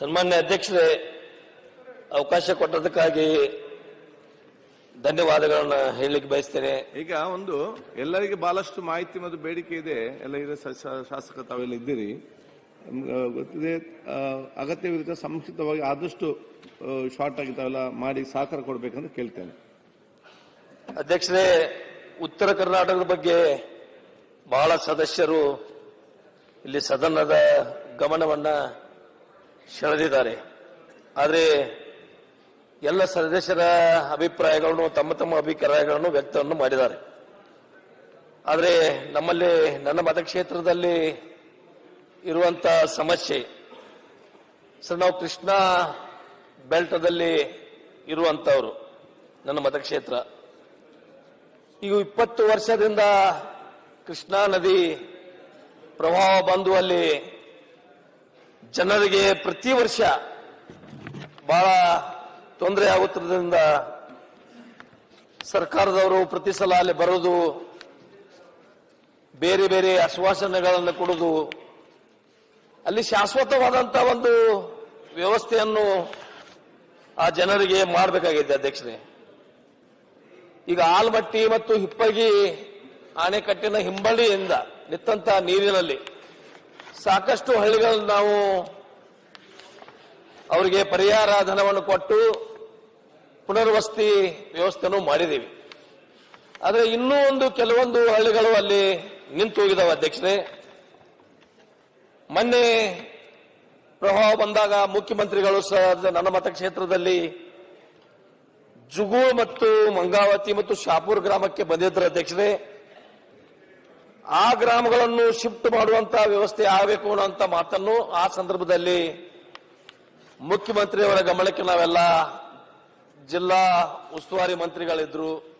ಸನ್ಮಾನ್ಯ ಅಧ್ಯಕ್ಷರೇ ಅವಕಾಶ ಕೊಟ್ಟದಕ್ಕಾಗಿ ಧನ್ಯವಾದಗಳನ್ನ ಹೇಳಲಿಕ್ಕೆ ಬಯಸ್ತೇನೆ. ಈಗ ಒಂದು ಎಲ್ಲರಿಗೆ ಬಹಳಷ್ಟು ಮಾಹಿತಿ ಮತ್ತು ಬೇಡಿಕೆ ಇದೆ. ಎಲ್ಲ ಹಿರಿಯ ಶಾಸಕ ತಾವೆಲ್ಲ ಇದ್ದೀರಿ. ನಮ್ಗೆ ಗೊತ್ತಿದೆ ಅಗತ್ಯವಿರುತ್ತೆ ಸಂಕ್ಷಿಪ್ತವಾಗಿ ಆದಷ್ಟು ಶಾರ್ಟ್ ಆಗಿ ತಾವೆಲ್ಲ ಮಾಡಿ ಸಹಕಾರ ಕೊಡ್ಬೇಕಂತ ಕೇಳ್ತೇನೆ. ಅಧ್ಯಕ್ಷರೇ ಉತ್ತರ ಕರ್ನಾಟಕದ ಬಗ್ಗೆ ಬಹಳ ಸದಸ್ಯರು ಇಲ್ಲಿ ಸದನದ ಗಮನವನ್ನ ಸೆಳೆದಿದ್ದಾರೆ ಆದರೆ ಎಲ್ಲ ಸದಸ್ಯರ ಅಭಿಪ್ರಾಯಗಳನ್ನು, ತಮ್ಮ ತಮ್ಮ ಅಭಿಪ್ರಾಯಗಳನ್ನು ವ್ಯಕ್ತವನ್ನು ಮಾಡಿದ್ದಾರೆ. ಆದರೆ ನಮ್ಮಲ್ಲಿ, ನನ್ನ ಮತಕ್ಷೇತ್ರದಲ್ಲಿ ಇರುವಂತ ಸಮಸ್ಯೆ, ಸರ್, ನಾವು ಕೃಷ್ಣ ಬೆಲ್ಟದಲ್ಲಿ ಇರುವಂತವರು, ನನ್ನ ಮತಕ್ಷೇತ್ರ. ಈಗ ಇಪ್ಪತ್ತು ವರ್ಷದಿಂದ ಕೃಷ್ಣಾ ನದಿ ಪ್ರವಾಹ ಬಂದು ಅಲ್ಲಿ ಜನರಿಗೆ ಪ್ರತಿ ವರ್ಷ ಬಹಳ ತೊಂದರೆ ಆಗುತ್ತಿರೋದ್ರಿಂದ ಸರ್ಕಾರದವರು ಪ್ರತಿ ಸಲ ಅಲ್ಲಿ ಬರೋದು ಬೇರೆ ಬೇರೆ ಆಶ್ವಾಸನೆಗಳನ್ನು ಕೊಡುವುದು, ಅಲ್ಲಿ ಶಾಶ್ವತವಾದಂತ ಒಂದು ವ್ಯವಸ್ಥೆಯನ್ನು ಆ ಜನರಿಗೆ ಮಾಡಬೇಕಾಗಿದೆ ಅಧ್ಯಕ್ಷರೇ. ಈಗ ಆಲ್ಮಟ್ಟಿ ಮತ್ತು ಹಿಪ್ಪಗಿ ಆಣೆಕಟ್ಟಿನ ಹಿಂಬಳಿಯಿಂದ ನಿತ್ತಂತ ನೀರಿನಲ್ಲಿ ಸಾಕಷ್ಟು ಹಳ್ಳಿಗಳನ್ನು ನಾವು ಅವರಿಗೆ ಪರಿಹಾರ ಧನವನ್ನು ಕೊಟ್ಟು ಪುನರ್ವಸತಿ ವ್ಯವಸ್ಥೆನೂ ಮಾಡಿದ್ದೀವಿ. ಆದರೆ ಇನ್ನೂ ಒಂದು ಕೆಲವೊಂದು ಹಳ್ಳಿಗಳು ಅಲ್ಲಿ ನಿಂತು ಹೋಗಿದಾವೆ ಅಧ್ಯಕ್ಷರೇ. ಮೊನ್ನೆ ಪ್ರಭಾವ ಬಂದಾಗ ಮುಖ್ಯಮಂತ್ರಿಗಳು ಸಹ ನನ್ನ ಮತಕ್ಷೇತ್ರದಲ್ಲಿ ಜುಗು ಮತ್ತು ಮಂಗಾವತಿ ಮತ್ತು ಶಾಪುರ್ ಗ್ರಾಮಕ್ಕೆ ಬಂದಿದ್ದರು ಅಧ್ಯಕ್ಷರೇ. ಆ ಗ್ರಾಮಗಳನ್ನು ಶಿಫ್ಟ್ ಮಾಡುವಂತಹ ವ್ಯವಸ್ಥೆ ಆಗಬೇಕು ಅನ್ನುವಂತ ಮಾತನ್ನು ಆ ಸಂದರ್ಭದಲ್ಲಿ ಮುಖ್ಯಮಂತ್ರಿಯವರ ಗಮನಕ್ಕೆ ನಾವೆಲ್ಲ ಜಿಲ್ಲಾ ಉಸ್ತುವಾರಿ ಮಂತ್ರಿಗಳಿದ್ರು.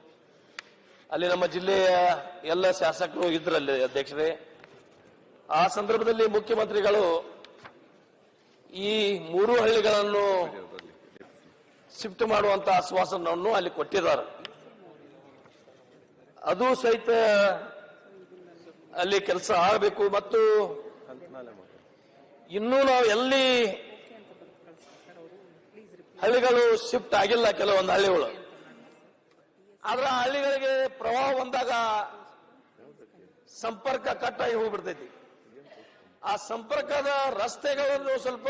ಅಲ್ಲಿ ನಮ್ಮ ಜಿಲ್ಲೆಯ ಎಲ್ಲ ಶಾಸಕರು ಇದ್ರಲ್ಲಿ ಅಧ್ಯಕ್ಷರೇ. ಆ ಸಂದರ್ಭದಲ್ಲಿ ಮುಖ್ಯಮಂತ್ರಿಗಳು ಈ ಮೂರು ಹಳ್ಳಿಗಳನ್ನು ಶಿಫ್ಟ್ ಮಾಡುವಂತ ಆಶ್ವಾಸನವನ್ನು ಅಲ್ಲಿ ಕೊಟ್ಟಿದ್ದಾರೆ. ಅದು ಸಹಿತ ಅಲ್ಲಿ ಕೆಲಸ ಆಗಬೇಕು ಮತ್ತು ಇನ್ನೂ ನಾವು ಎಲ್ಲಿ ಹಳ್ಳಿಗಳು ಶಿಫ್ಟ್ ಆಗಿಲ್ಲ ಕೆಲವೊಂದು ಹಳ್ಳಿಗಳು. ಆದ್ರೆ ಹಳ್ಳಿಗಳಿಗೆ ಪ್ರವಾಹ ಬಂದಾಗ ಸಂಪರ್ಕ ಕಟ್ ಆಗಿ ಹೋಗ್ಬಿಡ್ತೈತಿ. ಆ ಸಂಪರ್ಕದ ರಸ್ತೆಗಳನ್ನು ಸ್ವಲ್ಪ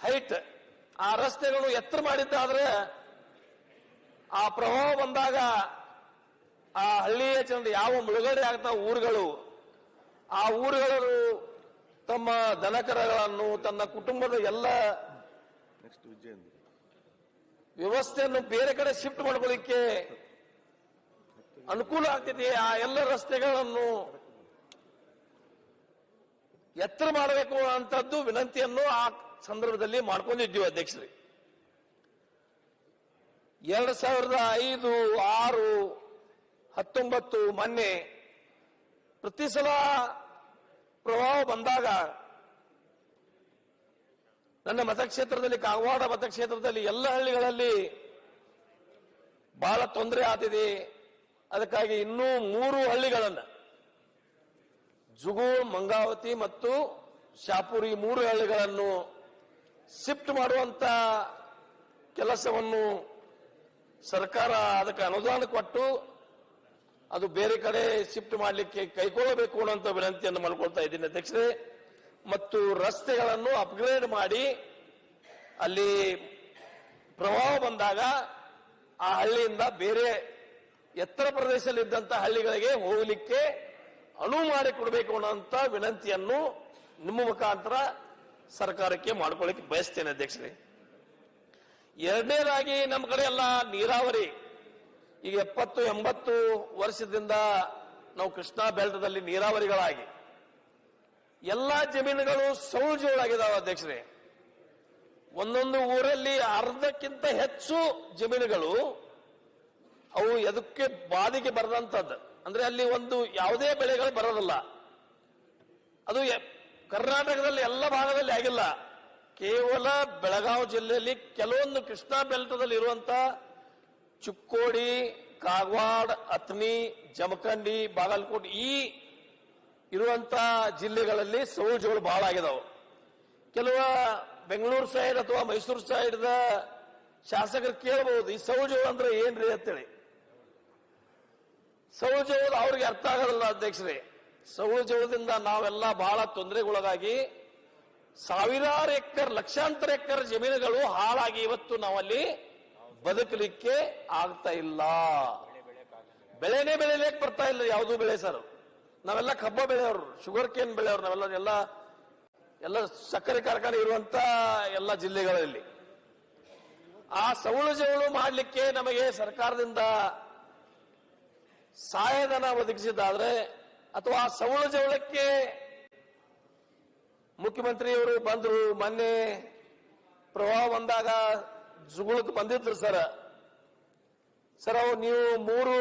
ಹೈಟ್, ಆ ರಸ್ತೆಗಳು ಎತ್ತರ ಮಾಡಿದ್ದಾದ್ರೆ ಆ ಪ್ರವಾಹ ಬಂದಾಗ ಆ ಹಳ್ಳಿಯ ಜನರು ಯಾವ ಮುಳುಗಡೆ ಆಗ್ತಾವ ಊರುಗಳು ಆ ಊರುಗಳು ತಮ್ಮ ದನಕರಗಳನ್ನು ತನ್ನ ಕುಟುಂಬದ ಎಲ್ಲ ವ್ಯವಸ್ಥೆಯನ್ನು ಬೇರೆ ಕಡೆ ಶಿಫ್ಟ್ ಮಾಡ್ಕೊಳ್ಳಿಕ್ಕೆ ಅನುಕೂಲ ಆಗ್ತಿದೆ. ಆ ಎಲ್ಲ ರಸ್ತೆಗಳನ್ನು ಎತ್ತರ ಮಾಡಬೇಕು ಅಂತದ್ದು ವಿನಂತಿಯನ್ನು ಆ ಸಂದರ್ಭದಲ್ಲಿ ಮಾಡ್ಕೊಂಡಿದ್ದೀವಿ ಅಧ್ಯಕ್ಷರೇ. ಎರಡ್ ಸಾವಿರದ ಐದು ಆರು ಹತ್ತೊಂಬತ್ತು ಮೊನ್ನೆ ಪ್ರತಿ ಸಲ ಪ್ರವಾಹ ಬಂದಾಗ ನನ್ನ ಮತಕ್ಷೇತ್ರದಲ್ಲಿ, ಕಾಗವಾಡ ಮತಕ್ಷೇತ್ರದಲ್ಲಿ ಎಲ್ಲ ಹಳ್ಳಿಗಳಲ್ಲಿ ಬಹಳ ತೊಂದರೆ ಆತಿದೆ ಅದಕ್ಕಾಗಿ ಇನ್ನೂ ಮೂರು ಹಳ್ಳಿಗಳನ್ನ, ಜುಗು, ಮಂಗಾವತಿ ಮತ್ತು ಶಾಪುರಿ ಮೂರು ಹಳ್ಳಿಗಳನ್ನು ಶಿಫ್ಟ್ ಮಾಡುವಂತ ಕೆಲಸವನ್ನು ಸರ್ಕಾರ ಅದಕ್ಕೆ ಅನುದಾನ ಕೊಟ್ಟು ಅದು ಬೇರೆ ಕಡೆ ಶಿಫ್ಟ್ ಮಾಡಲಿಕ್ಕೆ ಕೈಗೊಳ್ಳಬೇಕು ಅನ್ನುವಂಥ ವಿನಂತಿಯನ್ನು ಮಾಡ್ಕೊಳ್ತಾ ಇದ್ದೀನಿ ಅಧ್ಯಕ್ಷರೇ. ಮತ್ತು ರಸ್ತೆಗಳನ್ನು ಅಪ್ಗ್ರೇಡ್ ಮಾಡಿ ಅಲ್ಲಿ ಪ್ರಭಾವ ಬಂದಾಗ ಆ ಹಳ್ಳಿಯಿಂದ ಬೇರೆ ಎತ್ತರ ಪ್ರದೇಶದಲ್ಲಿ ಇದ್ದಂತ ಹಳ್ಳಿಗಳಿಗೆ ಹೋಗಲಿಕ್ಕೆ ಅನುವು ಮಾಡಿಕೊಡಬೇಕು ಅನ್ನೋಂತ ವಿನಂತಿಯನ್ನು ನಿಮ್ಮ ಮುಖಾಂತರ ಸರ್ಕಾರಕ್ಕೆ ಮಾಡ್ಕೊಳ್ಳಿಕ್ಕೆ ಬಯಸ್ತೇನೆ ಅಧ್ಯಕ್ಷರೇ. ಎರಡನೇದಾಗಿ ನಮ್ಮ ಕಡೆ ಎಲ್ಲ ನೀರಾವರಿ ಈಗ ಎಪ್ಪತ್ತು, ಎಂಬತ್ತು ವರ್ಷದಿಂದ ನಾವು ಕೃಷ್ಣಾ ಬೆಲ್ಟದಲ್ಲಿ ನೀರಾವರಿಗಳಾಗಿ. ಎಲ್ಲಾ ಜಮೀನುಗಳು ಸೌಜೋಳಾಗಿದ್ದಾವೆ ಅಧ್ಯಕ್ಷರೇ. ಒಂದೊಂದು ಊರಲ್ಲಿ ಅರ್ಧಕ್ಕಿಂತ ಹೆಚ್ಚು ಜಮೀನುಗಳು ಅವು ಎದಕ್ಕೆ ಬಾಧಿಗೆ ಬರದಂತದ್ದು ಅಂದ್ರೆ ಅಲ್ಲಿ ಒಂದು ಯಾವುದೇ ಬೆಳೆಗಳು ಬರೋದಿಲ್ಲ. ಅದು ಕರ್ನಾಟಕದಲ್ಲಿ ಎಲ್ಲ ಭಾಗದಲ್ಲಿ ಆಗಿಲ್ಲ. ಕೇವಲ ಬೆಳಗಾವಿ ಜಿಲ್ಲೆಯಲ್ಲಿ ಕೆಲವೊಂದು ಕೃಷ್ಣಾ ಬೆಲ್ಟದಲ್ಲಿ ಇರುವಂತ ಚಿಕ್ಕೋಡಿ, ಕಾಗವಾಡ ಅತ್ನಿ ಜಮಖಂಡಿ, ಬಾಗಲಕೋಟೆ ಈ ಇರುವಂತ ಜಿಲ್ಲೆಗಳಲ್ಲಿ ಸೌಜುಗಳು ಬಹಳ ಆಗಿದಾವೆ. ಕೆಲವ ಬೆಂಗಳೂರು ಸೈಡ್ ಅಥವಾ ಮೈಸೂರು ಸೈಡ್ದ ಶಾಸಕರು ಕೇಳಬಹುದು ಈ ಸೌಜವು ಅಂದ್ರೆ ಏನ್ರಿ ಅಂತೇಳಿ. ಸೌಜವದು ಅವ್ರಿಗೆ ಅರ್ಥ ಆಗೋದಿಲ್ಲ ಅಧ್ಯಕ್ಷರೇ. ಸೌಜವದಿಂದ ನಾವೆಲ್ಲ ಬಹಳ ತೊಂದರೆಗೊಳಗಾಗಿ ಸಾವಿರಾರು ಎಕರ್, ಲಕ್ಷಾಂತರ ಎಕರ್ ಜಮೀನುಗಳು ಹಾಳಾಗಿ ಇವತ್ತು ನಾವಲ್ಲಿ ಬದುಕಲಿಕ್ಕೆ ಆಗ್ತಾ ಇಲ್ಲ. ಬೆಳೆನೇ ಬೆಳಿಲಿಕ್ಕೆ ಬರ್ತಾ ಇಲ್ಲ, ಯಾವುದೂ ಬೆಳೆ ಸರ್ ನಾವೆಲ್ಲ ಕಬ್ಬ ಬೆಳೆಯವರು ಶುಗರ್ ಕೇನ್ ಬೆಳೆಯವರು ನಾವೆಲ್ಲ ಎಲ್ಲ ಎಲ್ಲ ಸಕ್ಕರೆ ಕಾರ್ಖಾನೆ ಇರುವಂತ ಎಲ್ಲ ಜಿಲ್ಲೆಗಳಲ್ಲಿ. ಆ ಸವಳು ಜವಳು ಮಾಡಲಿಕ್ಕೆ ನಮಗೆ ಸರ್ಕಾರದಿಂದ ಸಹಾಯಧನ ಒದಗಿಸಿದ್ದಾದ್ರೆ, ಅಥವಾ ಆ ಸವಳು ಜವಳಕ್ಕೆ ಮುಖ್ಯಮಂತ್ರಿಯವರು ಬಂದ್ರು, ಮೊನ್ನೆ ಪ್ರವಾಹ ಬಂದಾಗ ಜುಗುಳಕ್ಕೆ ಬಂದಿದ್ರು ಸರ್. ಸರ್ ಅವು ನೀವು ಮೂರು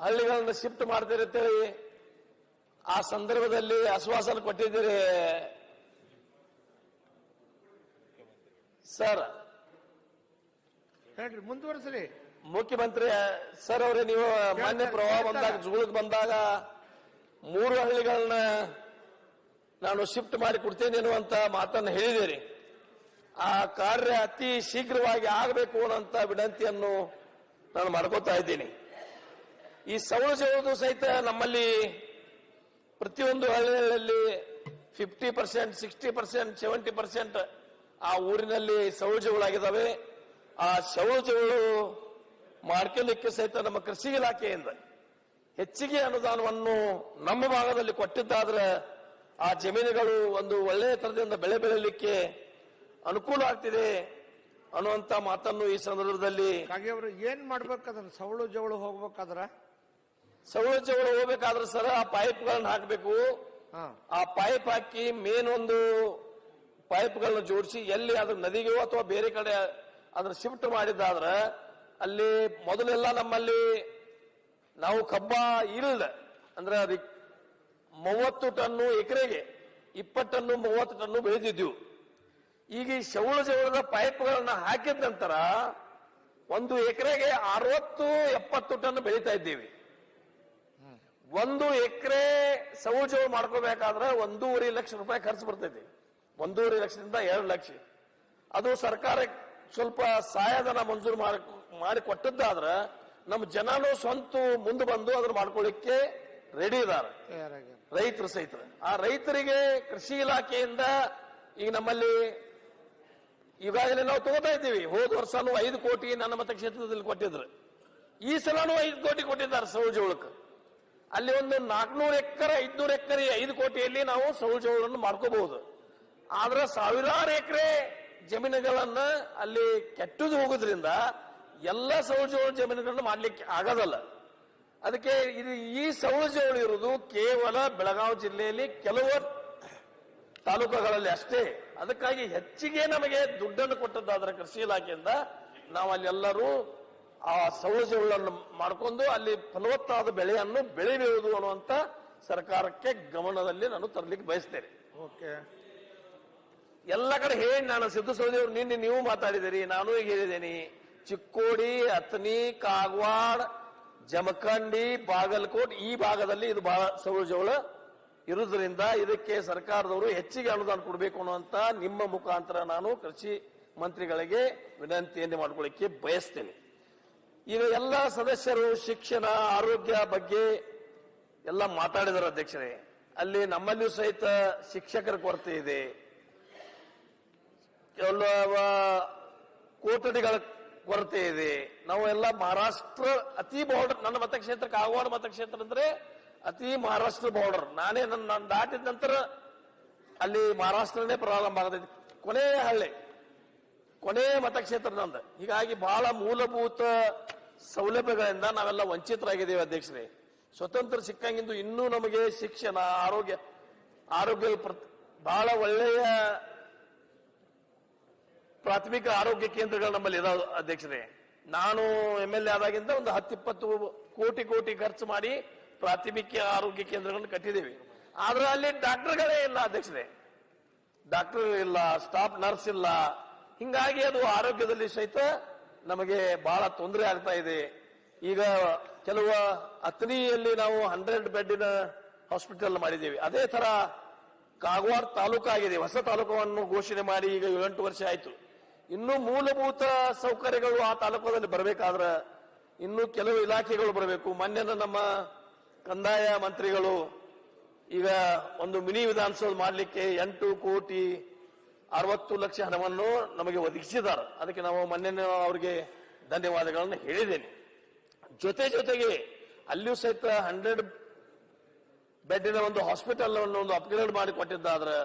ಹಳ್ಳಿಗಳನ್ನ ಶಿಫ್ಟ್ ಮಾಡ್ತೀರಿ ಅಂತೇಳಿ ಆ ಸಂದರ್ಭದಲ್ಲಿ ಆಶ್ವಾಸನೆ ಕೊಟ್ಟಿದ್ದೀರಿ. ಸರ್. ಹೇಳ್ರಿ ಮುಂದುವರಿಸ್ರಿ. ಮುಖ್ಯಮಂತ್ರಿ ಸರ್ ಅವರೇ ನೀವು ಮಾನ್ಯ ಪ್ರವಾಹ ಬಂದಾಗ ಜುಗುಳಕ್ಕೆ ಬಂದಾಗ ಮೂರು ಹಳ್ಳಿಗಳನ್ನ ನಾನು ಶಿಫ್ಟ್ ಮಾಡಿ ಕೊಡ್ತೇನೆ ಅನ್ನುವಂತ ಮಾತನ್ನು ಹೇಳಿದ್ದೀರಿ. ಆ ಕಾರ್ಯ ಅತಿ ಶೀಘ್ರವಾಗಿ ಆಗಬೇಕು ಅನ್ನುವಂತ ವಿನಂತಿಯನ್ನು ನಾನು ಮಾಡ್ಕೋತಾ ಇದ್ದೀನಿ. ಈ ಸೌರ ಸೇವದು ಸಹಿತ ನಮ್ಮಲ್ಲಿ ಪ್ರತಿಯೊಂದು ಹಳ್ಳಿಗಳಲ್ಲಿ fifty percent sixty percent seventy percent ಆ ಊರಿನಲ್ಲಿ ಸೌಜಗಳಾಗಿದ್ದಾವೆ ಆ ಸೌಜಗಳು ಮಾಡ್ಕೊಳ್ಳಿಕ್ಕೆ ಸಹಿತ ನಮ್ಮ ಕೃಷಿ ಇಲಾಖೆಯಿಂದ ಹೆಚ್ಚಿಗೆ ಅನುದಾನವನ್ನು ನಮ್ಮ ಭಾಗದಲ್ಲಿ ಕೊಟ್ಟಿದ್ದಾದ್ರೆ ಆ ಜಮೀನುಗಳು ಒಂದು ಒಳ್ಳೆಯ ತರದಿಂದ ಬೆಳೆ ಬೆಳಲಿಕ್ಕೆ ಅನುಕೂಲ ಆಗ್ತಿದೆ ಅನ್ನುವಂತ ಮಾತನ್ನು ಈ ಸಂದರ್ಭದಲ್ಲಿ ಹಾಗೆ ಅವರು ಏನ್ ಮಾಡ್ಬೇಕಾದ್ರೆ ಸವಳು ಜವಳು ಹೋಗ್ಬೇಕಾದ್ರ? ಜವಳು ಹೋಗ್ಬೇಕಾದ್ರೆ ಸರ್ ಆ ಪೈಪ್ಗಳನ್ನ ಹಾಕಬೇಕು. ಹಾಕ್ಬೇಕು ಆ ಪೈಪ್ ಹಾಕಿ ಮೇನ್ ಒಂದು ಪೈಪ್ಗಳನ್ನ ಜೋಡಿಸಿ ಎಲ್ಲಿ ಅದ್ರ ನದಿಗೆ ಅಥವಾ ಬೇರೆ ಕಡೆ ಅದ್ರ ಶಿಫ್ಟ್ ಮಾಡಿದ್ದಾದ್ರೆ ಅಲ್ಲಿ ಮೊದಲೆಲ್ಲ ನಮ್ಮಲ್ಲಿ ನಾವು ಕಬ್ಬ ಇಲ್ದ ಅಂದ್ರೆ ಅದಕ್ಕೆ ಮೂವತ್ತು ಟನ್ನು ಎಕರೆಗೆ ಇಪ್ಪತ್ತನ್ನು ಮೂವತ್ತು ಟನ್ನು ಬೆಳೆದಿದ್ವು ಈಗ ಈ ಶೌಳ ಜವಳದ ಪೈಪ್ಗಳನ್ನ ಹಾಕಿದ ನಂತರ ಒಂದು ಎಕರೆಗೆ ಅರವತ್ತು ಎಪ್ಪತ್ತು ಟನ್ ಬೆಳೀತಾ ಇದ್ದೀವಿ. ಒಂದು ಎಕರೆ ಸೌಜವು ಮಾಡ್ಕೋಬೇಕಾದ್ರೆ ಒಂದೂವರೆ ಲಕ್ಷ ರೂಪಾಯಿ ಖರ್ಚು ಬರ್ತೈತಿ ಒಂದೂವರೆ ಲಕ್ಷದಿಂದ ಎರಡು ಲಕ್ಷ. ಅದು ಸರ್ಕಾರ ಸ್ವಲ್ಪ ಸಹಾಯಧನ ಮಂಜೂರು ಮಾಡಿ ಮಾಡಿ ಕೊಟ್ಟದ್ದಾದ್ರೆ ನಮ್ಮ ಜನನು ಸ್ವಂತ ಮುಂದೆ ಬಂದು ಅದನ್ನ ಮಾಡ್ಕೊಳ್ಳಿಕ್ಕೆ ರೆಡಿ ಇದ್ದಾರೆ. ರೈತರು ಸಹಿತ. ಆ ರೈತರಿಗೆ ಕೃಷಿ ಇಲಾಖೆಯಿಂದ ಈಗ ನಮ್ಮಲ್ಲಿ ಈಗಾಗಲೇ ನಾವು ತಗೋತಾ ಇದ್ದೀವಿ. ಹೋದ ವರ್ಷನೂ ಐದು ಕೋಟಿ ನನ್ನ ಮತಕ್ಷೇತ್ರದಲ್ಲಿ ಕೊಟ್ಟಿದ್ರು. ಈ ಸಲನೂ ಐದು ಕೋಟಿ ಕೊಟ್ಟಿದ್ದಾರೆ ಸೌಜೋಳಕ್ಕೆ ಅಲ್ಲಿ ಒಂದು ನಾಲ್ಕನೂರು ಎಕರೆ, ಐದ್ನೂರು ಎಕರೆ, ಐದು ಕೋಟಿಯಲ್ಲಿ ನಾವು ಸೌಜೋಳನ್ನು ಮಾಡ್ಕೋಬಹುದು. ಆದ್ರೆ ಸಾವಿರಾರು ಎಕರೆ ಜಮೀನುಗಳನ್ನ ಅಲ್ಲಿ ಕೆಟ್ಟದು ಹೋಗೋದ್ರಿಂದ ಎಲ್ಲ ಸೌಜೋಳ ಜಮೀನುಗಳನ್ನು ಮಾಡ್ಲಿಕ್ಕೆ ಆಗೋದಲ್ಲ. ಅದಕ್ಕೆ ಇದು ಈ ಸೌಲಭ್ಯಗಳು ಇರುವುದು ಕೇವಲ ಬೆಳಗಾವಿ ಜಿಲ್ಲೆಯಲ್ಲಿ ಕೆಲವು ತಾಲೂಕುಗಳಲ್ಲಿ ಅಷ್ಟೇ. ಅದಕ್ಕಾಗಿ ಹೆಚ್ಚಿಗೆ ನಮಗೆ ದುಡ್ಡನ್ನು ಕೊಟ್ಟದ್ದಾದ್ರೆ ಕೃಷಿ ಇಲಾಖೆಯಿಂದ ನಾವು ಅಲ್ಲೆಲ್ಲರೂ ಆ ಸೌಲಭ್ಯಗಳನ್ನು ಮಾಡಿಕೊಂಡು ಅಲ್ಲಿ ಫಲವತ್ತಾದ ಬೆಳೆಯನ್ನು ಬೆಳೆಯಬಹುದು ಅನ್ನುವಂತ ಸರ್ಕಾರಕ್ಕೆ ಗಮನದಲ್ಲಿ ನಾನು ತರಲಿಕ್ಕೆ ಬಯಸ್ತೇನೆ. ಓಕೆ. ಎಲ್ಲ ಕಡೆ ಹೇಳಿ ನಾನು ಸಿದ್ದು ಸೌದಿ ಅವರು ನಿನ್ನೆ ನೀವು ಮಾತಾಡಿದಿರಿ ನಾನು ಈಗ ಹೇಳಿದ್ದೇನೆ. ಚಿಕ್ಕೋಡಿ ಅತ್ನಿ ಕಾಗವಾಡ್ ಜಮಖಂಡಿ ಬಾಗಲಕೋಟ್ ಈ ಭಾಗದಲ್ಲಿ ಇದು ಬಹಳ ಸೌಲಭ್ಯಗಳು ಇರುವುದರಿಂದ ಇದಕ್ಕೆ ಸರ್ಕಾರದವರು ಹೆಚ್ಚಿಗೆ ಅನುದಾನ ಕೊಡಬೇಕು ಅನ್ನುವಂತ ನಿಮ್ಮ ಮುಖಾಂತರ ನಾನು ಕೃಷಿ ಮಂತ್ರಿಗಳಿಗೆ ವಿನಂತಿಯನ್ನು ಮಾಡ್ಕೊಳ್ಳಿಕ್ಕೆ ಬಯಸ್ತೇನೆ. ಈಗ ಎಲ್ಲ ಸದಸ್ಯರು ಶಿಕ್ಷಣ, ಆರೋಗ್ಯ ಬಗ್ಗೆ ಎಲ್ಲ ಮಾತಾಡಿದರು ಅಧ್ಯಕ್ಷರೇ. ಅಲ್ಲಿ ನಮ್ಮಲ್ಲಿಯೂ ಸಹಿತ ಶಿಕ್ಷಕರ ಕೊರತೆ ಇದೆ. ಕೆಲವ ಕೋಟಡಿಗಳ ಕೊರತೆ ಇದೆ. ನಾವು ಎಲ್ಲ ಮಹಾರಾಷ್ಟ್ರ ಅತಿ ಬಾರ್ಡರ್ ನನ್ನ ಮತಕ್ಷೇತ್ರ ಕಾಗವಾಡ ಮತಕ್ಷೇತ್ರ ಅಂದ್ರೆ ಅತಿ ಮಹಾರಾಷ್ಟ್ರ ಬಾರ್ಡರ್ ನಾನೇ ನನ್ನ ನಾನು ದಾಟಿದ ನಂತರ ಅಲ್ಲಿ ಮಹಾರಾಷ್ಟ್ರನೇ ಪ್ರಾರಂಭ ಆಗತೈತಿ. ಕೊನೆಯ ಹಳ್ಳಿ. ಕೊನೆಯ ಮತಕ್ಷೇತ್ರ ನಂದು. ಹೀಗಾಗಿ ಬಹಳ ಮೂಲಭೂತ ಸೌಲಭ್ಯಗಳಿಂದ ನಾವೆಲ್ಲ ವಂಚಿತರಾಗಿದ್ದೇವೆ ಅಧ್ಯಕ್ಷರೇ. ಸ್ವತಂತ್ರ ಸಿಕ್ಕಂಗಿಂದು ಇನ್ನೂ ನಮಗೆ ಶಿಕ್ಷಣ, ಆರೋಗ್ಯ ಆರೋಗ್ಯ ಬಹಳ ಒಳ್ಳೆಯ ಪ್ರಾಥಮಿಕ ಆರೋಗ್ಯ ಕೇಂದ್ರಗಳು ನಮ್ಮಲ್ಲಿ ಇದಾವೆ ಅಧ್ಯಕ್ಷರೇ. ನಾನು ಎಂ ಎಲ್ ಎ ಆದಾಗಿಂದ ಒಂದು ಹತ್ತಿಪ್ಪತ್ತು ಕೋಟಿ ಕೋಟಿ ಖರ್ಚು ಮಾಡಿ ಪ್ರಾಥಮಿಕ ಆರೋಗ್ಯ ಕೇಂದ್ರಗಳನ್ನು ಕಟ್ಟಿದ್ದೀವಿ. ಆದ್ರೆ ಅಲ್ಲಿ ಡಾಕ್ಟರ್ಗಳೇ ಇಲ್ಲ ಅಧ್ಯಕ್ಷರೇ. ಡಾಕ್ಟರ್ ಇಲ್ಲ, ಸ್ಟಾಫ್ ನರ್ಸ್ ಇಲ್ಲ. ಹಿಂಗಾಗಿ ಅದು ಆರೋಗ್ಯದಲ್ಲಿ ಸಹಿತ ನಮಗೆ ಬಹಳ ತೊಂದರೆ ಆಗ್ತಾ ಇದೆ. ಈಗ ಕೆಲವು ಅತ್ನಿಯಲ್ಲಿ ನಾವು ಹಂಡ್ರೆಡ್ ಬೆಡ್ಡಿನ ಹಾಸ್ಪಿಟಲ್ ಮಾಡಿದ್ದೀವಿ. ಅದೇ ತರ ಕಾಗವಾಡ ತಾಲೂಕು ಆಗಿದೆ. ಹೊಸ ತಾಲೂಕವನ್ನು ಘೋಷಣೆ ಮಾಡಿ ಈಗ ಏಳೆಂಟು ವರ್ಷ ಆಯ್ತು. ಇನ್ನು ಮೂಲಭೂತ ಸೌಕರ್ಯಗಳು ಆ ತಾಲೂಕದಲ್ಲಿ ಬರಬೇಕಾದ್ರೆ ಇನ್ನು ಕೆಲವು ಇಲಾಖೆಗಳು ಬರಬೇಕು. ಮೊನ್ನೆ ನಮ್ಮ ಕಂದಾಯ ಮಂತ್ರಿಗಳು ಈಗ ಒಂದು ಮಿನಿ ವಿಧಾನಸೌಧ ಮಾಡಲಿಕ್ಕೆ ಎಂಟು ಕೋಟಿ ಅರವತ್ತು ಲಕ್ಷ ಹಣವನ್ನು ನಮಗೆ ಒದಗಿಸಿದ್ದಾರೆ. ಅದಕ್ಕೆ ನಾವು ಮೊನ್ನೆ ಅವರಿಗೆ ಧನ್ಯವಾದಗಳನ್ನು ಹೇಳಿದ್ದೇನೆ. ಜೊತೆ ಜೊತೆಗೆ ಅಲ್ಲಿಯೂ ಸಹಿತ ಹಂಡ್ರೆಡ್ ಬೆಡ್ಡಿನ ಒಂದು ಹಾಸ್ಪಿಟಲ್ ಒಂದು ಅಪ್ಗ್ರೇಡ್ ಮಾಡಿ ಕೊಟ್ಟಿದ್ದಾದ್ರೆ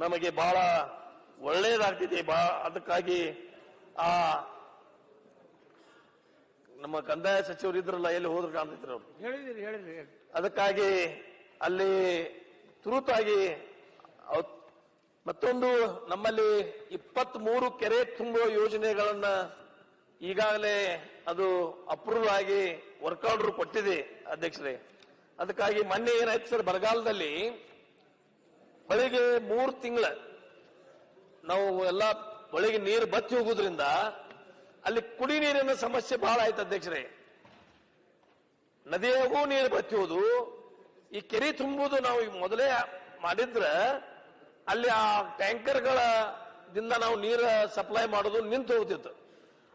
ನಮಗೆ ಬಹಳ ಒಳ್ಳೆಯದಾಗ್ತಿದೆ. ಅದಕ್ಕಾಗಿ ಆ ನಮ್ಮ ಕಂದಾಯ ಸಚಿವರು ಇದ್ರಲ್ಲ ಎಲ್ಲಿ ಹೋದ್ರು ಕಾಣ್ತಿದ್ರು ಅವರು. ಹೇಳಿದಿರಿ ಹೇಳಿದ್ರಿ ಅದಕ್ಕಾಗಿ ಅಲ್ಲಿ ತುರುತಾಗಿ ಮತ್ತೊಂದು ನಮ್ಮಲ್ಲಿ ಇಪ್ಪತ್ತ್ ಮೂರು ಕೆರೆ ತುಂಬುವ ಯೋಜನೆಗಳನ್ನ ಈಗಾಗಲೇ ಅದು ಅಪ್ರೂವ್ ಆಗಿ ವರ್ಕ್ ಆರ್ಡರ್ ಕೊಟ್ಟಿದೆ ಅಧ್ಯಕ್ಷರೇ. ಅದಕ್ಕಾಗಿ ಮೊನ್ನೆ ಏನಾಯ್ತು ಸರ್, ಬರಗಾಲದಲ್ಲಿ ಬೆಳಿಗ್ಗೆ ಮೂರು ತಿಂಗಳ ನಾವು ಎಲ್ಲ ಒಳಗೆ ನೀರು ಬತ್ತಿ ಹೋಗುದ್ರಿಂದ ಅಲ್ಲಿ ಕುಡಿ ನೀರಿನ ಸಮಸ್ಯೆ ಬಹಳ ಆಯ್ತು ಅಧ್ಯಕ್ಷರೇ. ನದಿಯಾಗೂ ನೀರು ಬತ್ತಿಯೋದು, ಈ ಕೆರೆ ತುಂಬುವುದು ನಾವು ಮೊದಲೇ ಮಾಡಿದ್ರೆ ಅಲ್ಲಿ ಆ ಟ್ಯಾಂಕರ್ಗಳ ದಿಂದ ನಾವು ನೀರು ಸಪ್ಲೈ ಮಾಡೋದು ನಿಂತು ಹೋಗ್ತಿತ್ತು.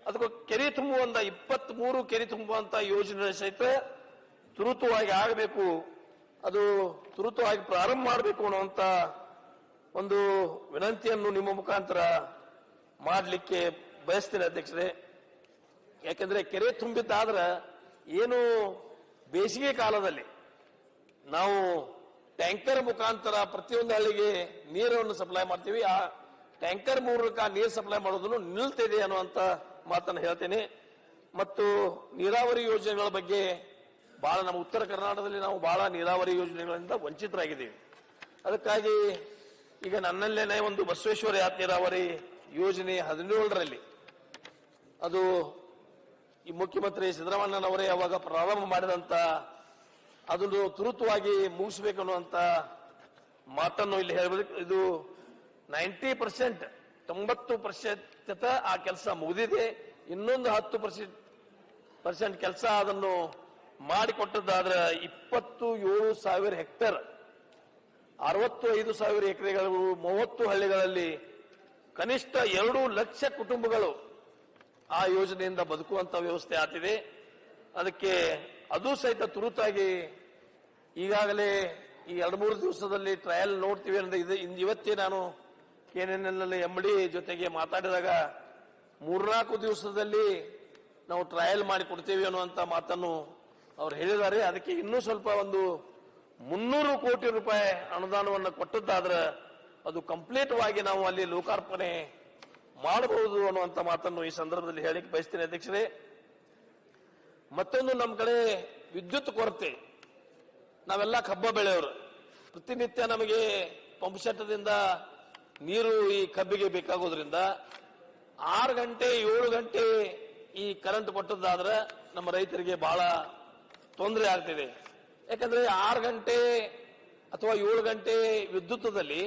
ಅದಕ್ಕೆ ಕೆರೆ ತುಂಬುವಂತ ಇಪ್ಪತ್ತ್ ಮೂರು ಕೆರೆ ತುಂಬುವಂತ ಯೋಜನೆ ಸಹಿತ ತುರುತುವಾಗಿ ಆಗಬೇಕು, ಅದು ತುರುತುವಾಗಿ ಪ್ರಾರಂಭ ಮಾಡಬೇಕು ಅನ್ನುವಂತ ಒಂದು ವಿನಂತಿಯನ್ನು ನಿಮ್ಮ ಮುಖಾಂತರ ಮಾಡಲಿಕ್ಕೆ ಬಯಸ್ತೇನೆ ಅಧ್ಯಕ್ಷರೇ. ಯಾಕೆಂದ್ರೆ ಕೆರೆ ತುಂಬಿದ್ದಾದ್ರೆ ಏನು ಬೇಸಿಗೆ ಕಾಲದಲ್ಲಿ ನಾವು ಟ್ಯಾಂಕರ್ ಮುಖಾಂತರ ಪ್ರತಿಯೊಂದು ಹಳ್ಳಿಗೆ ನೀರನ್ನು ಸಪ್ಲೈ ಮಾಡ್ತೀವಿ. ಆ ಟ್ಯಾಂಕರ್ ಮೂಲಕ ನೀರು ಸಪ್ಲೈ ಮಾಡೋದನ್ನು ನಿಲ್ತಿದೆ ಅನ್ನುವಂತ ಮಾತನ್ನು ಹೇಳ್ತೇನೆ. ಮತ್ತು ನೀರಾವರಿ ಯೋಜನೆಗಳ ಬಗ್ಗೆ ಬಹಳ ನಮ್ಮ ಉತ್ತರ ಕರ್ನಾಟಕದಲ್ಲಿ ನಾವು ಬಹಳ ನೀರಾವರಿ ಯೋಜನೆಗಳಿಂದ ವಂಚಿತರಾಗಿದ್ದೀವಿ. ಅದಕ್ಕಾಗಿ ಈಗ ನನ್ನಲ್ಲೇನೆ ಒಂದು ಬಸವೇಶ್ವರ ಯಾತ್ ನೀರಾವರಿ ಯೋಜನೆ ಹದಿನೇಳರಲ್ಲಿ ಅದು ಈ ಮುಖ್ಯಮಂತ್ರಿ ಸಿದ್ದರಾಮಣ್ಣನವರೇ ಅವಾಗ ಪ್ರಾರಂಭ ಮಾಡಿದಂತ ಅದನ್ನು ತುರುತವಾಗಿ ಮುಗಿಸ್ಬೇಕು ಅನ್ನುವಂತ ಮಾತನ್ನು ಇಲ್ಲಿ ಹೇಳಬೇಕು. ಇದು ನೈಂಟಿ ಪರ್ಸೆಂಟ್, ತೊಂಬತ್ತು ಪ್ರತಿಶತ ಆ ಕೆಲಸ ಮುಗಿದಿದೆ. ಇನ್ನೊಂದು ಹತ್ತು ಪರ್ಸೆಂಟ್ ಪರ್ಸೆಂಟ್ ಕೆಲಸ ಅದನ್ನು ಮಾಡಿಕೊಟ್ಟದ್ದಾದ್ರೆ ಇಪ್ಪತ್ತು ಏಳು ಸಾವಿರ ಹೆಕ್ಟೇರ್ ಅರವತ್ತು ಐದು ಸಾವಿರ ಎಕರೆಗಳು, ಮೂವತ್ತು ಹಳ್ಳಿಗಳಲ್ಲಿ ಕನಿಷ್ಠ ಎರಡು ಲಕ್ಷ ಕುಟುಂಬಗಳು ಆ ಯೋಜನೆಯಿಂದ ಬದುಕುವಂತ ವ್ಯವಸ್ಥೆ ಆತಿದೆ ಅದಕ್ಕೆ ಅದು ಸಹಿತ ತುರುತಾಗಿ ಈಗಾಗಲೇ ಈ ಎರಡು ಮೂರು ದಿವಸದಲ್ಲಿ ಟ್ರಯಲ್ ನೋಡ್ತೀವಿ ಅಂದ್ರೆ ಇವತ್ತೇ ನಾನು ಕೆಎನ್ಎನ್ಎಲ್ ಎಂ ಡಿ ಜೊತೆಗೆ ಮಾತಾಡಿದಾಗ ಮೂರ್ನಾಲ್ಕು ದಿವಸದಲ್ಲಿ ನಾವು ಟ್ರಯಲ್ ಮಾಡಿ ಕೊಡ್ತೇವೆ ಅನ್ನುವಂತ ಮಾತನ್ನು ಅವ್ರು ಹೇಳಿದ್ದಾರೆ. ಅದಕ್ಕೆ ಇನ್ನೂ ಸ್ವಲ್ಪ ಒಂದು ಮುನ್ನೂರು ಕೋಟಿ ರೂಪಾಯಿ ಅನುದಾನವನ್ನು ಕೊಟ್ಟದ್ದಾದ್ರೆ ಅದು ಕಂಪ್ಲೀಟ್ ವಾಗಿ ನಾವು ಅಲ್ಲಿ ಲೋಕಾರ್ಪಣೆ ಮಾಡಬಹುದು ಅನ್ನುವಂತ ಮಾತನ್ನು ಈ ಸಂದರ್ಭದಲ್ಲಿ ಹೇಳಿಕ್ಕೆ ಬಯಸ್ತೇನೆ ಅಧ್ಯಕ್ಷರೇ. ಮತ್ತೊಂದು ನಮ್ಮ ಕಡೆ ವಿದ್ಯುತ್ ಕೊರತೆ. ನಾವೆಲ್ಲ ಕಬ್ಬ ಬೆಳೆಯವರು ಪ್ರತಿನಿತ್ಯ ನಮಗೆ ಪಂಪ್ ಸೆಟ್ದಿಂದ ನೀರು ಈ ಕಬ್ಬಿಗೆ ಬೇಕಾಗೋದ್ರಿಂದ ಆರು ಗಂಟೆ, ಏಳು ಗಂಟೆ ಈ ಕರೆಂಟ್ ಕೊಟ್ಟದ್ದಾದ್ರೆ ನಮ್ಮ ರೈತರಿಗೆ ಬಹಳ ತೊಂದರೆ ಆಗ್ತಿದೆ. ಯಾಕಂದ್ರೆ ಆರು ಗಂಟೆ ಅಥವಾ ಏಳು ಗಂಟೆ ವಿದ್ಯುತ್ತದಲ್ಲಿ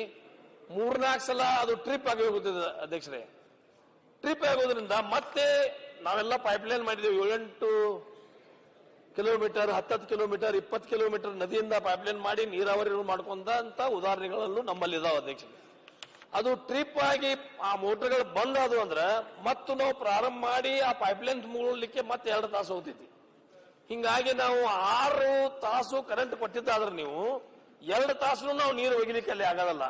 ಮೂರ್ನಾಲ್ಕು ಸಲ ಅದು ಟ್ರಿಪ್ ಆಗಿ ಹೋಗುತ್ತದೆ ಅಧ್ಯಕ್ಷರೇ. ಟ್ರಿಪ್ ಆಗೋದ್ರಿಂದ ಮತ್ತೆ ನಾವೆಲ್ಲ ಪೈಪ್ಲೈನ್ ಮಾಡಿದ್ದೇವೆ ಏಳೆಂಟು ಕಿಲೋಮೀಟರ್, ಹತ್ತತ್ತು ಕಿಲೋಮೀಟರ್, ಇಪ್ಪತ್ತು ಕಿಲೋಮೀಟರ್ ನದಿಯಿಂದ ಪೈಪ್ಲೈನ್ ಮಾಡಿ ನೀರಾವರಿ ಮಾಡ್ಕೊಂಡಂತ ಉದಾಹರಣೆಗಳಲ್ಲೂ ನಮ್ಮಲ್ಲಿ ಇದಾವೆ ಅಧ್ಯಕ್ಷ. ಅದು ಟ್ರಿಪ್ ಆಗಿ ಆ ಮೋಟರ್ಗಳು ಬಂದ್ ಅದು ಅಂದ್ರೆ ಮತ್ತು ನಾವು ಪ್ರಾರಂಭ ಮಾಡಿ ಆ ಪೈಪ್ಲೈನ್ ಮುಗಿಲಿಕ್ಕೆ ಮತ್ತೆ ಎರಡು ತಾಸು ಹೋಗ್ತೈತಿ ಹಿಂಗಾಗಿ ನಾವು ಆರು ತಾಸು ಕರೆಂಟ್ ಕೊಟ್ಟಿದ್ದಾದ್ರೆ ನೀವು ಎರಡು ತಾಸು ನಾವು ನೀರು ಒಗಿಲಿಕ್ಕೆ ಅಲ್ಲಿ ಆಗೋದಲ್ಲ.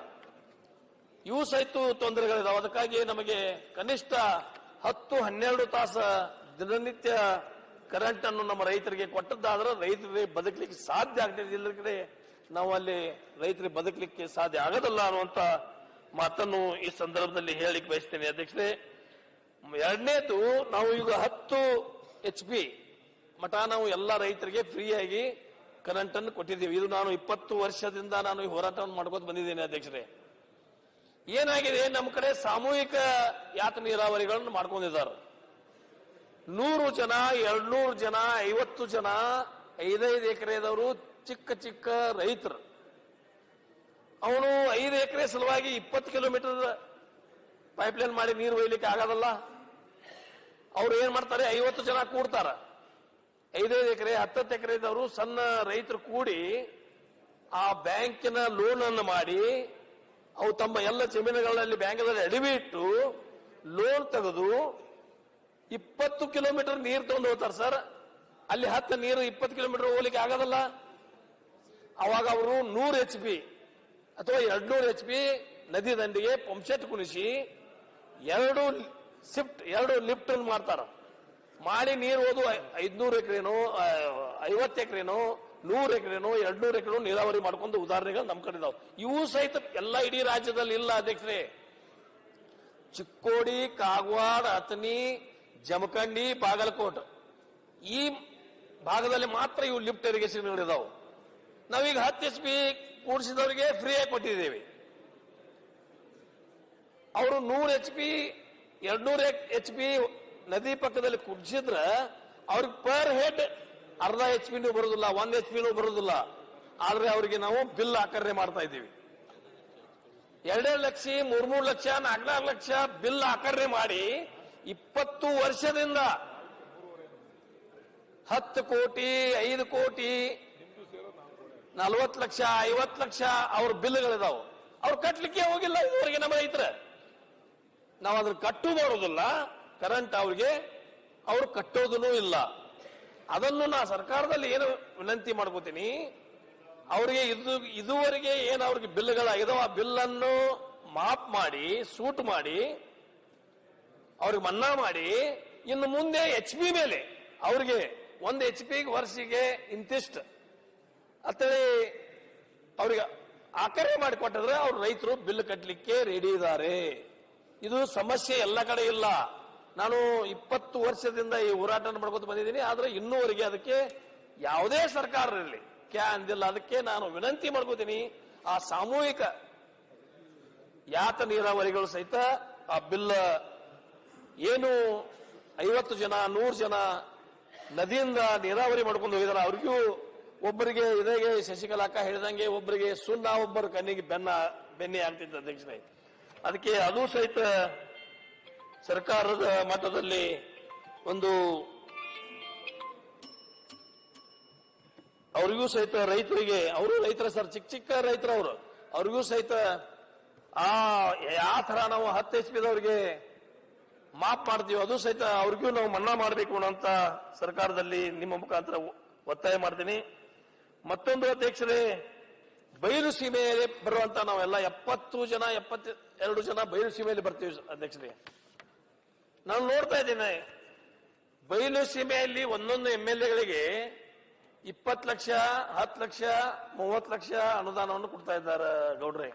ಇವು ಸಹಿತ ತೊಂದರೆಗಳಿದಾವೆ. ಅದಕ್ಕಾಗಿ ನಮಗೆ ಕನಿಷ್ಠ ಹತ್ತು ಹನ್ನೆರಡು ತಾಸ ದಿನನಿತ್ಯ ಕರೆಂಟ್ ಅನ್ನು ನಮ್ಮ ರೈತರಿಗೆ ಕೊಟ್ಟದ್ದಾದ್ರೆ ರೈತರಿಗೆ ಬದುಕಲಿಕ್ಕೆ ಸಾಧ್ಯ ಆಗ್ತದೆ ಇಲ್ಲದ್ರೆ ನಾವು ಅಲ್ಲಿ ರೈತರಿಗೆ ಬದುಕಲಿಕ್ಕೆ ಸಾಧ್ಯ ಆಗೋದಲ್ಲ ಅನ್ನುವಂತ ಮಾತನ್ನು ಈ ಸಂದರ್ಭದಲ್ಲಿ ಹೇಳಿಕ್ ಬಯಸ್ತೇನೆ. ಅಧ್ಯಕ್ಷರೇ, ಎರಡನೇದು ನಾವು ಈಗ ಹತ್ತು ಎಚ್ ಪಿ ಮಠ ನಾವು ಎಲ್ಲ ರೈತರಿಗೆ ಫ್ರೀಯಾಗಿ ಕರೆಂಟ್ ಅನ್ನು ಕೊಟ್ಟಿದ್ದೀವಿ. ಇದು ನಾನು ಇಪ್ಪತ್ತು ವರ್ಷದಿಂದ ನಾನು ಈ ಹೋರಾಟವನ್ನು ಮಾಡ್ಕೋತ ಬಂದಿದ್ದೇನೆ ಅಧ್ಯಕ್ಷರೇ. ಏನಾಗಿದೆ? ನಮ್ಮ ಕಡೆ ಸಾಮೂಹಿಕ ಯಾತ ನೀರಾವರಿಗಳನ್ನು ಮಾಡ್ಕೊಂಡಿದ್ದಾರೆ. ನೂರು ಜನ, ಎರಡ್ನೂರು ಜನ, ಐವತ್ತು ಜನ, ಐದೈದು ಎಕರೆದವರು ಚಿಕ್ಕ ಚಿಕ್ಕ ರೈತರು. ಅವನು ಐದು ಎಕರೆ ಸಲುವಾಗಿ ಇಪ್ಪತ್ತು ಕಿಲೋಮೀಟರ್ ಪೈಪ್ಲೈನ್ ಮಾಡಿ ನೀರು ಒಯ್ಲಿಕ್ಕೆ ಆಗೋದಲ್ಲ? ಅವ್ರು ಏನ್ ಮಾಡ್ತಾರೆ? ಐವತ್ತು ಜನ ಕೂಡ್ತಾರ. ಐದೈದು ಎಕರೆ, ಹತ್ತತ್ತು ಎಕರೆ ಇದ್ದವರು ಸಣ್ಣ ರೈತರು ಕೂಡಿ ಆ ಬ್ಯಾಂಕಿನ ಲೋನ್ ಅನ್ನು ಮಾಡಿ ಅವು ತಮ್ಮ ಎಲ್ಲ ಜಮೀನುಗಳಲ್ಲಿ ಬ್ಯಾಂಕ್ಗಳಲ್ಲಿ ಅಡಿವಿ ಇಟ್ಟು ಲೋನ್ ತೆಗೆದು ಇಪ್ಪತ್ತು ಕಿಲೋಮೀಟರ್ ನೀರು ತಗೊಂಡು ಹೋಗ್ತಾರೆ ಸರ್. ಅಲ್ಲಿ ಹತ್ತು ನೀರು ಇಪ್ಪತ್ತು ಕಿಲೋಮೀಟರ್ ಹೋಗ್ಲಿಕ್ಕೆ ಆಗೋದಲ್ಲ. ಅವಾಗ ಅವರು ನೂರು ಎಚ್ ಪಿ ಅಥವಾ ಎರಡ್ನೂರು ಎಚ್ ಪಿ ನದಿ ದಂಡಿಗೆ ಪಂಪ್ಸೆಟ್ ಕುಣಿಸಿ ಎರಡು ಶಿಫ್ಟ್, ಎರಡು ಲಿಫ್ಟ್ ಮಾಡ್ತಾರ. ಮಾಡಿ ನೀರು ಹೋದು ಐದ್ನೂರು ಎಕರೆನೋ ಐವತ್ತು ಎಕರೆನೋ ನೂರು ಎಕರೆನೋ ಎರಡ್ನೂರು ಎಕರೆನೋ ನೀರಾವರಿ ಮಾಡ್ಕೊಂಡು ಉದಾಹರಣೆಗಳು ನಮ್ಮ ಕಡೆ ಇದಾವೆ. ಇವು ಸಹಿತ ಎಲ್ಲ ಇಡೀ ರಾಜ್ಯದಲ್ಲಿ ಇಲ್ಲ ಅಧ್ಯಕ್ಷರೇ. ಚಿಕ್ಕೋಡಿ, ಕಾಗವಾಡ ಅತನಿ ಜಮಖಂಡಿ, ಬಾಗಲಕೋಟ್. ಈ ಭಾಗದಲ್ಲಿ ಮಾತ್ರ ಇವು ಲಿಫ್ಟ್ ಇರಿಗೇಷನ್ ಇದಾವೆ. ನಾವೀಗ ಹತ್ತು ಎಚ್ ಪಿ ಕೂಡಿಸಿದವರಿಗೆ ಫ್ರೀ ಆಗಿ ಕೊಟ್ಟಿದ್ದೇವೆ. ಅವರು ನೂರು ಎಚ್ ಪಿ, ಎರಡ್ನೂರ ಎಚ್ ಪಿ ನದಿ ಪಕ್ಕದಲ್ಲಿ ಕುಡಿಸಿದ್ರ ಅವ್ರಿಗೆ ಪರ್ ಹೆಡ್ ಅರ್ಧ ಎಚ್ ಪಿನೂ ಬರೋದಿಲ್ಲ, ಒಂದ್ ಎಚ್ ಪಿನೂ ಬರೋದಿಲ್ಲ. ಆದ್ರೆ ಅವರಿಗೆ ನಾವು ಬಿಲ್ ಆಕರಣೆ ಮಾಡ್ತಾ ಇದ್ದೀವಿ. ಎರಡೆರಡು ಲಕ್ಷ ಮೂರ್ ಮೂರು ಲಕ್ಷ ನಾಲ್ಕು ಲಕ್ಷ ಬಿಲ್ ಆಕರಣೆ ಮಾಡಿ ಇಪ್ಪತ್ತು ವರ್ಷದಿಂದ ಹತ್ತು ಕೋಟಿ, ಐದು ಕೋಟಿ, ನಲ್ವತ್ತು ಲಕ್ಷ, ಐವತ್ತು ಲಕ್ಷ ಅವ್ರ ಬಿಲ್ಗಳಿದಾವ. ಅವ್ರು ಕಟ್ಲಿಕ್ಕೆ ಹೋಗಿಲ್ಲ, ಇದುವರೆಗೆ ನಮ್ಮ ರೈತರ. ನಾವು ಅದ್ರ ಕಟ್ಟು ಮಾಡೋದಿಲ್ಲ ಕರೆಂಟ್ ಅವ್ರಿಗೆ ಅವ್ರು ಕಟ್ಟೋದೂ ಇಲ್ಲ. ಅದನ್ನು ನಾ ಸರ್ಕಾರದಲ್ಲಿ ಏನು ವಿನಂತಿ ಮಾಡ್ಕೋತೀನಿ, ಅವರಿಗೆ ಇದು, ಇದುವರೆಗೆ ಏನು ಅವ್ರಿಗೆ ಬಿಲ್ಗಳಾಗಿದಾವ, ಆ ಬಿಲ್ಲನ್ನು ಮಾಪ್ ಮಾಡಿ, ಸೂಟ್ ಮಾಡಿ, ಅವ್ರಿಗೆ ಮನ್ನಾ ಮಾಡಿ, ಇನ್ನು ಮುಂದೆ ಎಚ್ ಪಿ ಮೇಲೆ ಅವ್ರಿಗೆ ಒಂದು ಎಚ್ ಪಿ ವರ್ಷಿಗೆ ಇಂತಿಷ್ಟು, ಅಂತೇಳಿ ಅವ್ರಿಗೆ ಆಕರಣೆ ಮಾಡಿಕೊಟ್ಟಿದ್ರೆ ಅವ್ರು ರೈತರು ಬಿಲ್ ಕಟ್ಟಲಿಕ್ಕೆ ರೆಡಿ ಇದ್ದಾರೆ ಇದು ಸಮಸ್ಯೆ ಎಲ್ಲ ಕಡೆ ಇಲ್ಲ. ನಾನು ಇಪ್ಪತ್ತು ವರ್ಷದಿಂದ ಈ ಹೋರಾಟ ಮಾಡ್ಕೊತ ಬಂದಿದ್ದೀನಿ, ಆದ್ರೆ ಇನ್ನೂವರೆಗೆ ಅದಕ್ಕೆ ಯಾವುದೇ ಸರ್ಕಾರ ಇರಲಿ. ಕ್ಯಾ ಅಂದಿಲ್ಲ. ಅದಕ್ಕೆ ನಾನು ವಿನಂತಿ ಮಾಡ್ಕೋತೀನಿ, ಆ ಸಾಮೂಹಿಕ ಯಾತ ನೀರಾವರಿಗಳು ಸಹಿತ, ಆ ಬಿಲ್, ಏನು ಐವತ್ತು ಜನ, ನೂರು ಜನ ನದಿಯಿಂದ ನೀರಾವರಿ ಮಾಡ್ಕೊಂಡು ಹೋಗಿದಾರೆ. ಅವ್ರಿಗೂ ಒಬ್ಬರಿಗೆ ಇದಾಗೆ ಶಶಿಕಲಾ ಅಕ್ಕ ಹೇಳಿದಂಗೆ ಒಬ್ಬರಿಗೆ ಸುಣ್ಣ, ಒಬ್ಬರು ಕಣ್ಣಿಗೆ ಬೆನ್ನ, ಬೆನ್ನೆ ಆಗ್ತಿತ್ತು ಅಧ್ಯಕ್ಷರೇ. ಅದಕ್ಕೆ ಅದು ಸಹಿತ ಸರ್ಕಾರದ ಮಟ್ಟದಲ್ಲಿ ಒಂದು ಅವ್ರಿಗೂ ಸಹಿತ ರೈತರಿಗೆ, ಅವರು ರೈತರ ಸರ್, ಚಿಕ್ಕ ಚಿಕ್ಕ ರೈತರವರು, ಅವ್ರಿಗೂ ಸಹಿತ ಆ ಯಾವ ತರ ನಾವು ಹತ್ತು ಎಚ್ ಪಿದವ್ರಿಗೆ ಮಾಪ್ ಮಾಡ್ತೀವಿ, ಅದು ಸಹಿತ ಅವ್ರಿಗೂ ನಾವು ಮನ್ನಾ ಮಾಡಬೇಕು ಅಂತ ಸರ್ಕಾರದಲ್ಲಿ ನಿಮ್ಮ ಮುಖಾಂತರ ಒತ್ತಾಯ ಮಾಡ್ತೀನಿ. ಮತ್ತೊಂದು ಅಧ್ಯಕ್ಷರೇ ಬಯಲು ಸೀಮೆಯಲ್ಲಿ ಬರುವಂತ ನಾವೆಲ್ಲ ಎಪ್ಪತ್ತು ಜನ, ಎಪ್ಪತ್ತೆರಡು ಜನ ಬಯಲು ಸೀಮೆಯಲ್ಲಿ ಬರ್ತೀವಿ ಅಧ್ಯಕ್ಷರೇ. ನಾನು ನೋಡ್ತಾ ಇದ್ದೀನಿ. ಬಯಲು ಸೀಮೆಯಲ್ಲಿ ಒಂದೊಂದು ಎಂ ಎಲ್ ಎಗಳಿಗೆ ಇಪ್ಪತ್ತು ಲಕ್ಷ ಹತ್ತು ಲಕ್ಷ ಮೂವತ್ತು ಲಕ್ಷ ಅನುದಾನವನ್ನು ಕೊಡ್ತಾ ಇದ್ದಾರೆ ಗೌಡ್ರೆ.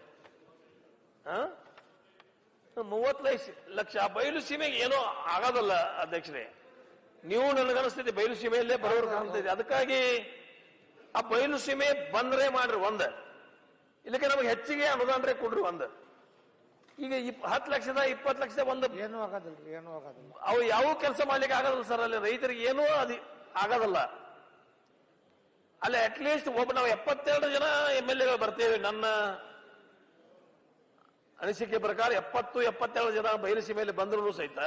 ಮೂವತ್ತು ಲಕ್ಷ ಲಕ್ಷ. ಬಯಲು ಸೀಮೆಗೆ ಏನೋ ಆಗೋದಲ್ಲ ಅಧ್ಯಕ್ಷರೇ. ನೀವು ನನಗನ್ನಿಸ್ತಿದೆ ಬಯಲು ಸೀಮೆಯಲ್ಲೇ ಬರೋರು ಕಾಣ್ತಿದೆ ಅದಕ್ಕಾಗಿ ಆ ಬಯಲು ಸೀಮೆ ಬಂದ್ರೆ ಮಾಡ್ರಿ ಒಂದ. ಇಲ್ಲಕ್ಕೆ ನಮಗೆ ಹೆಚ್ಚಿಗೆ ಅನುದಾನ ಕೊಡ್ರಿ ಒಂದ್. ಈಗ ಇಪ್ ಹತ್ತು ಲಕ್ಷದ ಇಪ್ಪತ್ತು ಲಕ್ಷದ ಒಂದು ಏನೂ ಆಗೋದಿಲ್ಲ ಏನೂ ಆಗೋದಿಲ್ಲ. ಅವು ಯಾವ ಕೆಲಸ ಮಾಡ್ಲಿಕ್ಕೆ ಆಗೋದಿಲ್ಲ ಸರ್ ಅಲ್ಲಿ ರೈತರಿಗೆ ಏನೂ ಅದು ಆಗೋದಲ್ಲ. ಅಲ್ಲಿ ಅಟ್ಲೀಸ್ಟ್ ಒಬ್ಬ ನಾವು ಎಪ್ಪತ್ತೆರಡು ಜನ ಎಂ ಎಲ್ ಎಗಳು ಬರ್ತೇವೆ. ನನ್ನ ಅನಿಸಿಕೆ ಪ್ರಕಾರ ಎಪ್ಪತ್ತು ಎಪ್ಪತ್ತೆರಡು ಜನ ಬಯಲುಸೀಮೆಯಲ್ಲಿ ಬಂದ್ರು ಸಹಿತ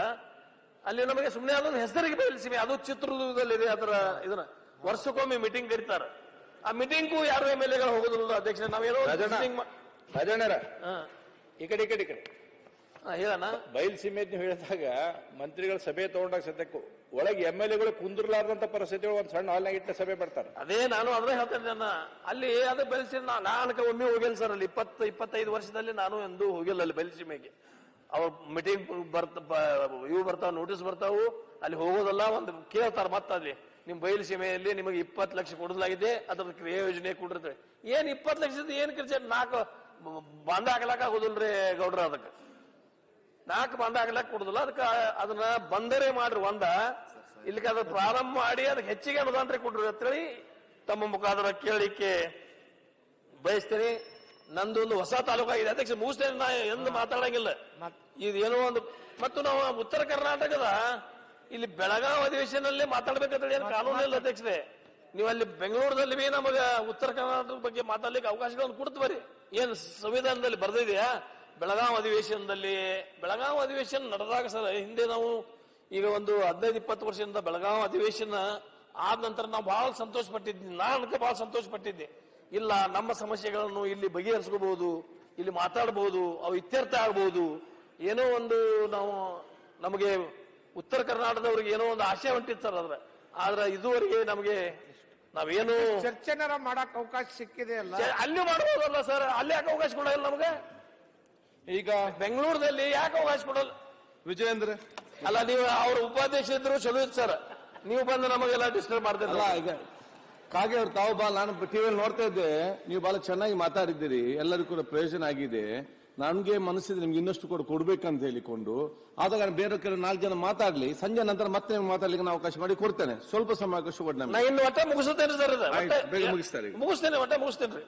ಅಲ್ಲಿ ನಮಗೆ ಸುಮ್ಮನೆ ಅದೊಂದು ಹೆಸರಿಗೆ ಬಯಲುಸೀಮೆ. ಅದು ಚಿತ್ರದುರ್ಗದಲ್ಲಿದೆ ಅದರ ಇದನ್ನ ವರ್ಷಕ್ಕೊಮ್ಮೆ ಮೀಟಿಂಗ್ ಕರೀತಾರೆ. ಆ ಮೀಟಿಂಗ್ಗೂ ಯಾರು ಎಂ ಎಲ್ ಎಗಳು ಹೋಗೋದಿಲ್ಲ ಅಧ್ಯಕ್ಷ ನಾವೇನೋ ರಾಜಣ್ಣ. ಈ ಕಡೆ ಈ ಕಡೆ ಈ ಕಡೆ. ಹಾ, ಬಯಲು ನೀವು ಹೇಳಿದಾಗ ಮಂತ್ರಿಗಳ ಸಭೆ ತಗೊಂಡಾಗ ಸದ್ಯಕ್ಕೂ ಒಳಗೆ ಎಂ ಎಲ್ ಎಗಳು ಕುಂದಿರ್ಲಾರ್ದಂತ ಪರಿಸ್ಥಿತಿ ಒಂದು ಸಣ್ಣ ಹಾಲ್ನಾಗ ಇಟ್ಟ ಸಭೆ ಬರ್ತಾರೆ ಅದೇ ನಾನು ಅದೇ ಹೇಳ್ತೇನೆ ನನ್ನ ಅಲ್ಲಿ ಅದು ಬೆಳೆಸಿ ನಾನು ಒಮ್ಮೆ ಹೋಗಿಲ್ಲ ಸರ್ ಅಲ್ಲಿ. ಇಪ್ಪತ್ತು ಇಪ್ಪತ್ತೈದು ವರ್ಷದಲ್ಲಿ ನಾನು ಎಂದೂ ಹೋಗಿಲ್ಲ ಅಲ್ಲಿ ಬಯಲುಸೀಮೆಗೆ ಅವ್ರ ಮೀಟಿಂಗ್ ಬರ್ತ ಇವು ಬರ್ತಾವ ನೋಟಿಸ್ ಬರ್ತಾವು. ಅಲ್ಲಿ ಹೋಗೋದಲ್ಲ ಒಂದು ಕೇಳ್ತಾರೆ ಮತ್ತೆ ಅಲ್ಲಿ. ನಿಮ್ ಬಯಲು ಸೀಮೆಯಲ್ಲಿ ನಿಮಗೆ ಇಪ್ಪತ್ತು ಲಕ್ಷ ಕೊಡಲಾಗಿದೆ ಅದ್ರ ಕ್ರಿಯಾ ಯೋಜನೆ ಕೊಡಿರ್ತೇವೆ ಏನ್ ಇಪ್ಪತ್ತು ಲಕ್ಷದ ಏನ್ ಖರ್ಚು? ನಾಲ್ಕು ಬ- ಆಗ್ಲಾಕ ಆಗೋದಿಲ್ರಿ ಗೌಡ್ರ ಅದಕ್ಕೆ. ನಾಲ್ಕು ಬಂದ ಆಗ್ಲಾಕ ಕೊಡುದಿಲ್ಲ ಅದಕ್ಕೆ ಅದನ್ನ ಬಂದರೆ ಮಾಡ್ರಿ ಒಂದ. ಇಲ್ಲಿಗೆ ಅದ್ರ ಪ್ರಾರಂಭ ಮಾಡಿ ಅದಕ್ಕೆ ಹೆಚ್ಚಿಗೆ ಅನುದಾನ ಕೊಡ್ರಿ ಅಂತೇಳಿ ತಮ್ಮ ಮುಖಾಂತರ ಕೇಳಲಿಕ್ಕೆ ಬಯಸ್ತೇನೆ. ನಂದು ಒಂದು ಹೊಸ ತಾಲೂಕಾಗಿದೆ ಅದಕ್ಕೆ ಮುಗಿಸ್ತೇನೆ ನಾ ಎಂದು ಮಾತಾಡಂಗಿಲ್ಲ. ಏನೋ ಒಂದು ಮತ್ತು ನಾವು ಉತ್ತರ ಕರ್ನಾಟಕದ ಇಲ್ಲಿ ಬೆಳಗಾವಿ ಅಧಿವೇಶನಲ್ಲೇ ಮಾತಾಡ್ಬೇಕಂತ ಏನು ಕಾನೂನು ಇಲ್ಲ ಅಧ್ಯಕ್ಷರೇ. ನೀವು ಅಲ್ಲಿ ಬೆಂಗಳೂರಲ್ಲಿ ಬಿ ನಮಗೆ ಉತ್ತರ ಕರ್ನಾಟಕದ ಬಗ್ಗೆ ಮಾತಾಡ್ಲಿಕ್ಕೆ ಅವಕಾಶಗಳನ್ನು ಕೊಡ್ತು ಬರ್ರಿ. ಏನು ಸಂವಿಧಾನದಲ್ಲಿ ಬರ್ದಿದೆಯಾ? ಬೆಳಗಾವಿ ಅಧಿವೇಶನದಲ್ಲಿ ಬೆಳಗಾವಿ ಅಧಿವೇಶನ ನಡೆದಾಗ ಸರ್, ಹಿಂದೆ ನಾವು ಈಗ ಒಂದು ಹದಿನೈದು, ಇಪ್ಪತ್ತು ವರ್ಷದಿಂದ ಬೆಳಗಾವಿ ಅಧಿವೇಶನ ಆದ ನಂತರ ನಾವು ಬಹಳ ಸಂತೋಷ ಪಟ್ಟಿದ್ವಿ ನಾನು ಬಹಳ ಸಂತೋಷ ಪಟ್ಟಿದ್ದೆ ಇಲ್ಲ, ನಮ್ಮ ಸಮಸ್ಯೆಗಳನ್ನು ಇಲ್ಲಿ ಬಗೆಹರಿಸ್ಕೋಬಹುದು, ಇಲ್ಲಿ ಮಾತಾಡಬಹುದು ಅವು ಇತ್ಯರ್ಥ ಆಗ್ಬಹುದು ಏನೋ ಒಂದು ನಾವು ನಮಗೆ ಉತ್ತರ ಕರ್ನಾಟಕದವ್ರಿಗೆ ಏನೋ ಒಂದು ಆಶಯ ಹೊಂಟಿತ್ತು ಸರ್ ಅದ್ರ ಆದ್ರೆ ಇದುವರೆಗೆ ನಮಗೆ ನಾವೇನು ಚರ್ಚೆನಾರ ಮಾಡಕ್ ಅವಕಾಶ ಸಿಕ್ಕಿದೆ ಅಲ್ಲ? ಅಲ್ಲಿ ಮಾಡಬಹುದಲ್ಲ ಸರ್. ಅಲ್ಲಿ ಯಾಕೆ ಅವಕಾಶ ಕೊಡಲ್ಲ ನಮಗೆ? ಈಗ ಬೆಂಗಳೂರದಲ್ಲಿ ಯಾಕೆ ಅವಕಾಶ ಕೊಡಲ್ಲ ವಿಜಯೇಂದ್ರ. ಅಲ್ಲ ನೀವು ಅವ್ರ ಉಪಾಧ್ಯಕ್ಷ ಇದ್ರು ಚಲೋ ಇತ್ತು ಸರ್. ನೀವು ಬಂದು ನಮಗೆಲ್ಲ ಡಿಸ್ಟರ್ಬ್ ಅಲ್ಲ ಈಗ ಕಾಗೆ ಅವ್ರು ತಾವು ಬಾ ನಾನು ಟಿವಿಯಲ್ಲಿ ನೋಡ್ತಾ ಇದ್ದೆ. ನೀವು ಬಹಳ ಚೆನ್ನಾಗಿ ಮಾತಾಡಿದ್ದೀರಿ. ಎಲ್ಲರಿಗೂ ಕೂಡ ಪ್ರಯೋಜನ ಆಗಿದೆ. ನಮ್ಗೆ ಮನಸ್ಸಿದ್ರೆ ನಿಮ್ಗೆ ಇನ್ನಷ್ಟು ಕೂಡ ಕೊಡ್ಬೇಕಂತ ಹೇಳಿಕೊಂಡು ಆದಾಗ ಬೇರೆ ಕೆಲವು ನಾಲ್ಕು ಜನ ಮಾತಾಡ್ಲಿ ಸಂಜೆ ನಂತರ ಮತ್ತೆ ಮಾತಾಡ್ಲಿಕ್ಕೆ ನಾನು ಅವಕಾಶ ಮಾಡಿ ಕೊಡ್ತೇನೆ. ಸ್ವಲ್ಪ ಸಮಯ ಅವಕಾಶ ಕೊಡಿ ನಾ ಇನ್ನು ಒಟ್ಟೆ ಮುಗಿಸುತ್ತೇನೆ ಸರ್. ಬೇಗ ಮುಗಿಸ್ತಾರೆ. ಮುಗಿಸ್ತೇನೆ ಒಟ್ಟ ಮುಗಿಸ್ತೇನೆ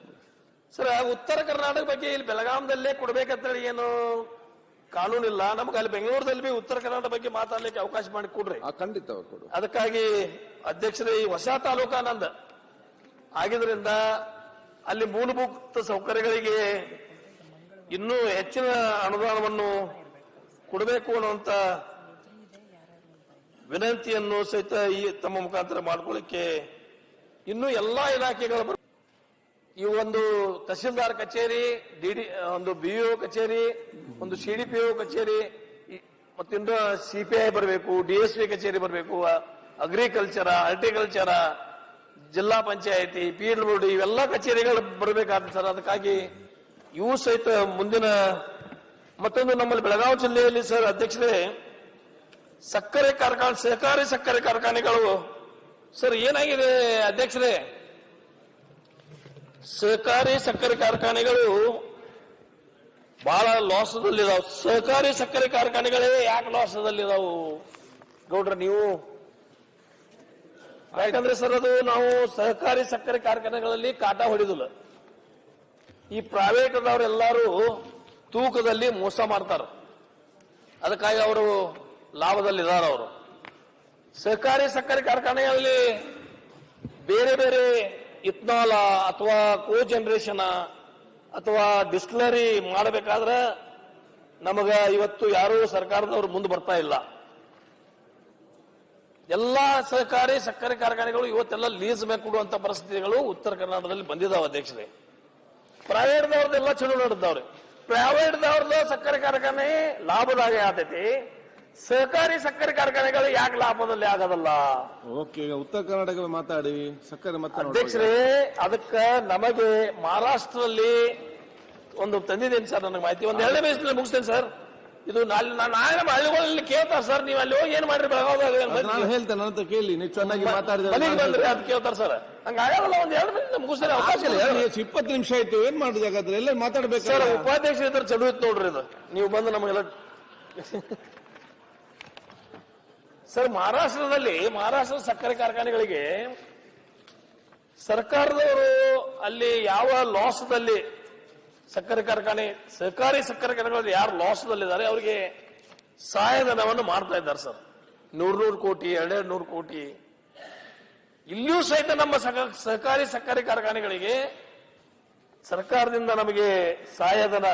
ಸರ್. ಉತ್ತರ ಕರ್ನಾಟಕ ಬಗ್ಗೆ ಇಲ್ಲಿ ಬೆಳಗಾಂದಲ್ಲೇ ಕೊಡ್ಬೇಕಂತೇಳಿ ಏನು ಕಾನೂನಿಲ್ಲ ನಮ್ಗೆ ಅಲ್ಲಿ ಬೆಂಗಳೂರದಲ್ಲಿ ಬಿ ಉತ್ತರ ಕರ್ನಾಟಕ ಬಗ್ಗೆ ಮಾತಾಡ್ಲಿಕ್ಕೆ ಅವಕಾಶ ಮಾಡಿ ಕೊಡ್ರಿ. ಆ, ಖಂಡಿತ ಅವ್ರು ಕೊಡು. ಅದಕ್ಕಾಗಿ ಅಧ್ಯಕ್ಷರೇ ಈ ಹೊಸ ತಾಲೂಕಾ ನಂದ ಆಗಿದ್ರಿಂದ ಅಲ್ಲಿ ಮೂಲಭೂತ ಸೌಕರ್ಯಗಳಿಗೆ ಇನ್ನೂ ಹೆಚ್ಚಿನ ಅನುದಾನವನ್ನು ಕೊಡಬೇಕು ಅನ್ನುವಂತ ವಿನಂತಿಯನ್ನು ಸಹಿತ ಈ ತಮ್ಮ ಮುಖಾಂತರ ಮಾಡ್ಕೊಳ್ಳಿಕ್ಕೆ ಇನ್ನೂ ಎಲ್ಲಾ ಇಲಾಖೆಗಳ ಈ ಒಂದು ತಹಶೀಲ್ದಾರ್ ಕಚೇರಿ ಡಿಡಿ ಒಂದು ಬಿಇಒ ಕಚೇರಿ, ಒಂದು ಸಿಡಿಪಿಒ ಕಚೇರಿ ಮತ್ತಿನ್ನು ಸಿಪಿಐ ಬರಬೇಕು ಡಿಎಸ್ಪಿ ಕಚೇರಿ ಬರಬೇಕು ಅಗ್ರಿಕಲ್ಚರ, ಹಾರ್ಟಿಕಲ್ಚರ, ಜಿಲ್ಲಾ ಪಂಚಾಯಿತಿ, ಪಿ ಡಬ್ಲ್ಯೂ ಡಿ, ಇವೆಲ್ಲ ಕಚೇರಿಗಳು ಬರಬೇಕಾಗ್ತದೆ ಸರ್. ಅದಕ್ಕಾಗಿ ಇವು ಸಹಿತ ಮುಂದಿನ ಮತ್ತೊಂದು ನಮ್ಮಲ್ಲಿ ಬೆಳಗಾವಿ ಜಿಲ್ಲೆಯಲ್ಲಿ ಸರ್ ಅಧ್ಯಕ್ಷರೇ, ಸಕ್ಕರೆ ಕಾರ್ಖಾನೆ, ಸಹಕಾರಿ ಸಕ್ಕರೆ ಕಾರ್ಖಾನೆಗಳು. ಸರ್, ಏನಾಗಿದೆ ಅಧ್ಯಕ್ಷರೇ? ಸಹಕಾರಿ ಸಕ್ಕರೆ ಕಾರ್ಖಾನೆಗಳು ಬಹಳ ಲಾಸದಲ್ಲಿದಾವ್. ಸಹಕಾರಿ ಸಕ್ಕರೆ ಕಾರ್ಖಾನೆಗಳೇ ಯಾಕೆ ಲಾಸದಲ್ಲಿದಾವು? ಗೌಡ್ರ, ನೀವು ಯಾಕಂದ್ರೆ ಸರ್ ಅದು ನಾವು ಸಹಕಾರಿ ಸಕ್ಕರೆ ಕಾರ್ಖಾನೆಗಳಲ್ಲಿ ಕಾಟ ಹೊಡಿದಿಲ್ಲ. ಈ ಪ್ರೈವೇಟ್ ಎಲ್ಲರೂ ತೂಕದಲ್ಲಿ ಮೋಸ ಮಾಡ್ತಾರೆ. ಅದಕ್ಕಾಗಿ ಅವರು ಲಾಭದಲ್ಲಿದ್ದಾರೆ ಅವರು. ಸಹಕಾರಿ ಸಕ್ಕರೆ ಕಾರ್ಖಾನೆಯಲ್ಲಿ ಬೇರೆ ಬೇರೆ ಇತ್ನಾಲ ಅಥವಾ ಕೋ ಜನರೇಷನ್ ಅಥವಾ ಡಿಸ್ಟಿಲರಿ ಮಾಡಬೇಕಾದ್ರೆ ನಮಗ ಇವತ್ತು ಯಾರೂ ಸರ್ಕಾರದವರು ಮುಂದೆ ಬರ್ತಾ ಇಲ್ಲ. ಎಲ್ಲ ಸಹಕಾರಿ ಸಕ್ಕರೆ ಕಾರ್ಖಾನೆಗಳು ಇವತ್ತೆಲ್ಲ ಲೀಸ್ ಮೇಲೆ ಕೊಡುವಂತ ಪರಿಸ್ಥಿತಿಗಳು ಉತ್ತರ ಕರ್ನಾಟಕದಲ್ಲಿ ಬಂದಿದ್ದಾವೆ ಅಧ್ಯಕ್ಷರೇ. ಪ್ರೈವೇಟ್ದವ್ರದ್ದೆಲ್ಲ ಚಲೋ ನಡೆದವ್ರಿ. ಪ್ರೈವೇಟ್ದವ್ರದ್ದು ಸಕ್ಕರೆ ಕಾರ್ಖಾನೆ ಲಾಭದಾಗೆ ಆತೈತಿ. ಸಹಕಾರಿ ಸಕ್ಕರೆ ಕಾರ್ಖಾನೆಗಳು ಯಾಕೆ ಲಾಭದಲ್ಲಿ ಆಗದಲ್ಲ? ಓಕೆ ಉತ್ತರ ಕರ್ನಾಟಕ ಮಾತಾಡಿ. ಸಕ್ಕರೆ ಮತ್ತೆ. ಅಧ್ಯಕ್ಷರೇ ಅದಕ್ಕ ನಮಗೆ ಮಹಾರಾಷ್ಟ್ರದಲ್ಲಿ ಒಂದು ತಂದಿದ್ದೇನೆ ಸರ್ ನನಗೆ ಮಾಹಿತಿ. ಒಂದು ಎರಡನೇ ಬೇಸಿನಲ್ಲಿ ಮುಗಿಸ್ತೇನೆ ಸರ್. ಇದು ನಾಳೆ ನಾನು ನಾಳೆ ಹಳ್ಳಿಗಳಲ್ಲಿ ಕೇಳ್ತಾರ ಸರ್. ನೀವು ಅಲ್ಲಿ ಹೋಗಿ ಏನ್ ಮಾಡ್ರಿ ಬೆಳಗಾವಿ ನಾನು ಹೇಳ್ತೇನೆ ಕೇಳಿ. ನೀವು ಚೆನ್ನಾಗಿ ಮಾತಾಡಿದ್ರೆ ಬಂದ್ರಿ ಅದು ಕೇಳ್ತಾರೆ ಸರ್? ಹಂಗಾಗಲ್ಲ ಒಂದ್ ಎರಡು ನಿಮಿಷ ಮುಗಿಸ್ತಾರೆ ಅವಕಾಶ ಇಲ್ಲ. ಇಪ್ಪತ್ತು ನಿಮಿಷ ಆಯ್ತು ಏನ್ ಮಾಡಿದ್ರೆ ಹಾಗಾದ್ರೆ? ಎಲ್ಲ ಸರ್ ಮಾತಾಡ್ಬೇಕು ಉಪಾಧ್ಯಕ್ಷ ಇದ್ರೆ ಚಲೋ ಇತ್ತು ನೋಡ್ರಿ ಇದು. ನೀವು ಬಂದು ನಮಗೆಲ್ಲ ಸರ್ ಮಹಾರಾಷ್ಟ್ರದಲ್ಲಿ ಮಹಾರಾಷ್ಟ್ರದ ಸಕ್ಕರೆ ಕಾರ್ಖಾನೆಗಳಿಗೆ ಸರ್ಕಾರದವರು ಅಲ್ಲಿ ಯಾವ ಲಾಸದಲ್ಲಿ ಸಕ್ಕರೆ ಕಾರ್ಖಾನೆ ಸರ್ಕಾರಿ ಸಕ್ಕರೆ ಕಾರ್ಖಾನೆಗಳಲ್ಲಿ ಯಾರು ಲಾಸದಲ್ಲಿದ್ದಾರೆ ಅವರಿಗೆ ಸಹಾಯಧನವನ್ನು ಮಾಡ್ತಾ ಇದ್ದಾರೆ ಸರ್. ನೂರ್ ನೂರು ಕೋಟಿ ಎರಡೆರಡು ನೂರು ಕೋಟಿ ಇಲ್ಲಿಯೂ ಸಹಿತ ನಮ್ಮ ಸಹ- ಸಹಕಾರಿ ಸಕ್ಕರೆ ಕಾರ್ಖಾನೆಗಳಿಗೆ ಸರ್ಕಾರದಿಂದ ನಮಗೆ ಸಹಾಯಧನ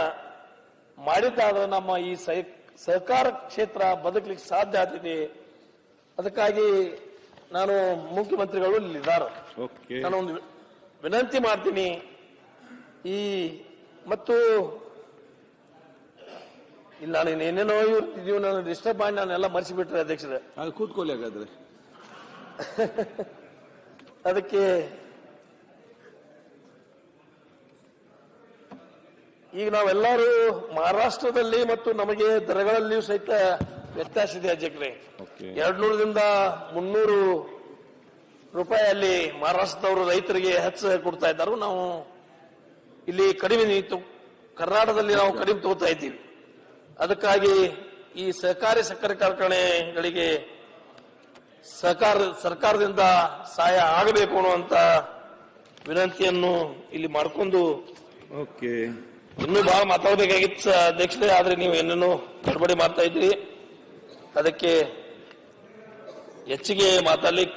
ಮಾಡಿದ್ದಾದ್ರೆ ನಮ್ಮ ಈ ಸಹ- ಸಹಕಾರ ಕ್ಷೇತ್ರ ಬದುಕಲಿಕ್ಕೆ ಸಾಧ್ಯ ಆಗ್ತಿದೆ ಅದಕ್ಕಾಗಿ ನಾನು ಮುಖ್ಯಮಂತ್ರಿಗಳು ಇಲ್ಲಿದ್ದಾರೆ ಓಕೆ ನಾನು ಒಂದು ವಿನಂತಿ ಮಾಡ್ತೀನಿ. ಈ ಮತ್ತು ಇಲ್ಲ ನಾನು ಏನೇನೋ ಇವ್ರು ನಾನು ಡಿಸ್ಟರ್ಬ್ ಮಾಡಿ ನಾನೆಲ್ಲ ಮರೆಸಿಬಿಟ್ರೆ ಅಧ್ಯಕ್ಷರೇ. ಕೂತ್ಕೊಳ್ಳಿ ಹಾಗಾದ್ರೆ. ಅದಕ್ಕೆ ಈಗ ನಾವೆಲ್ಲರೂ ಮಹಾರಾಷ್ಟ್ರದಲ್ಲಿ ಮತ್ತು ನಮಗೆ ದರಗಳಲ್ಲಿಯೂ ಸಹಿತ ವ್ಯತ್ಯಾಸ ಇದೆ ಅಧ್ಯಕ್ಷರೇ. ಎರಡ್ನೂರದಿಂದ ಮುನ್ನೂರು ರೂಪಾಯಿ ಅಲ್ಲಿ ಮಹಾರಾಷ್ಟ್ರದವರು ರೈತರಿಗೆ ಹೆಚ್ಚು ಕೊಡ್ತಾ ಇದ್ದಾರೆ. ನಾವು ಇಲ್ಲಿ ಕಡಿಮೆ ನಿಂತು ಕರ್ನಾಟಕದಲ್ಲಿ ನಾವು ಕಡಿಮೆ ತಗೋತಾ ಇದ್ದೀವಿ. ಅದಕ್ಕಾಗಿ ಈ ಸಹಕಾರಿ ಸಕ್ಕರೆ ಕಾರ್ಖಾನೆಗಳಿಗೆ ಸಹಕಾರ ಸರ್ಕಾರದಿಂದ ಸಹಾಯ ಆಗಬೇಕು ಅನ್ನುವಂತ ವಿನಂತಿಯನ್ನು ಇಲ್ಲಿ ಮಾಡ್ಕೊಂಡು ಓಕೆ. ಇನ್ನೂ ಬಹಳ ಮಾತಾಡಬೇಕಾಗಿತ್ತು ಅಧ್ಯಕ್ಷತೆ ಅಧ್ಯಕ್ಷರೇ ಆದ್ರೆ ನೀವು ಏನೇನು ಗಡ್ಬಡಿ ಮಾಡ್ತಾ ಇದ್ರಿ ಅದಕ್ಕೆ ಹೆಚ್ಚಿಗೆ ಮಾತಾಡ್ಲಿಕ್ಕೆ